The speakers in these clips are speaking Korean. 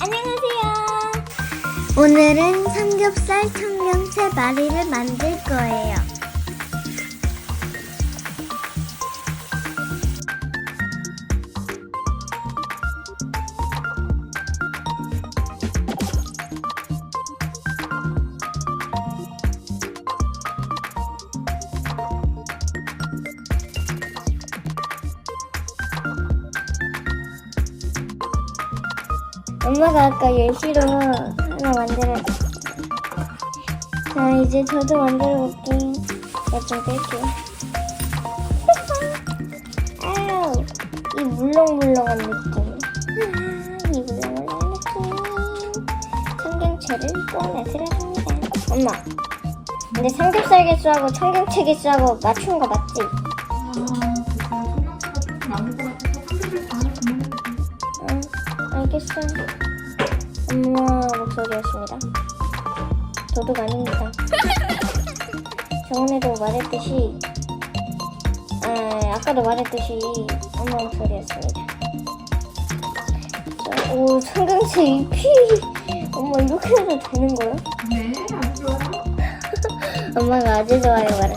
안녕하세요. 오늘은 삼겹살 청경채 마리를 만들 거예요. 엄마가 아까 예시로 하나 만들어줬어. 자, 이제 저도 만들어 볼게요. 나좀 뺄게요. 아우, 이 물렁물렁한 느낌. 아, 이 물렁물렁한 느낌. 청경채를 꺼내드립니다. 엄마, 근데 삼겹살 개수하고 청경채 개수하고 맞춘 거 맞지? 응, 알겠어. 엄마 목소리였습니다. 도둑 아닙니다. 저번에도 말했듯이, 아, 아까도 말했듯이 엄마 목소리였습니다. 자, 오, 청경채 잎이, 엄마 이렇게 해도 되는 거야? 네, 아주 좋아요. 엄마가 아주 좋아요 말을,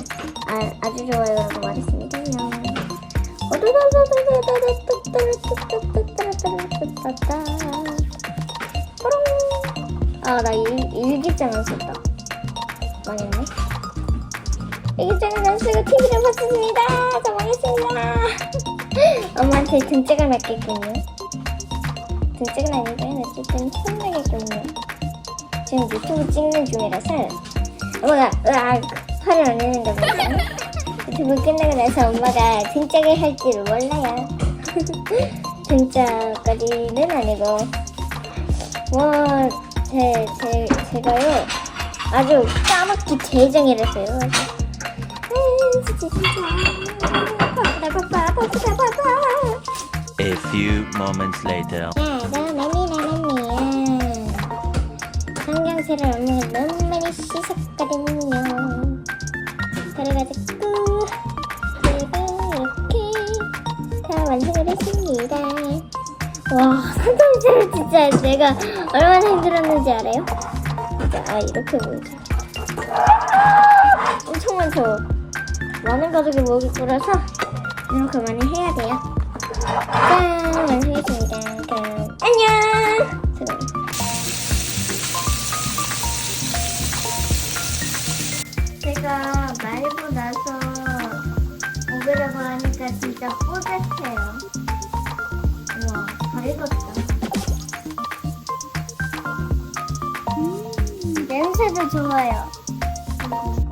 아, 아주 좋아요라고 말했습니다. 아, 나 일, 일기장 안 썼다. 망했네. 일기장을 안 쓰고 TV를 봤습니다. 저 망했습니다. 엄마한테 등짝을 맞겠군요. 등짝은 아니고요. 어쨌든 혼나겠군요. 지금 유튜브 찍는 중이라서 엄마가 으악 화를 안 내는가 보네. 유튜브 끝나고 나서 엄마가 등짝을 할 줄을 몰라요. 등짝까지는 아니고 뭐 제, 제, 제가요 아주 까맣게 진짜 진짜. 바쁘다 바빠. A few moments later. 청경채를 엄마가 너무 많이 씻었거든요 그래가지고 제가 이렇게 다 완성을 했습니다 와 청경채를 진짜 내가 얼마나 힘들었는지 알아요? 진짜 아 이렇게 보이죠 엄청 많죠 많은 가족이 먹을 거라서 이렇게 많이 해야 돼요 짠 완성했습니다. 그럼 안녕. 제가 말고 나서 먹으려고 하니까 진짜 뿌듯해요. 익었다. 음, 냄새도 좋아요. 음,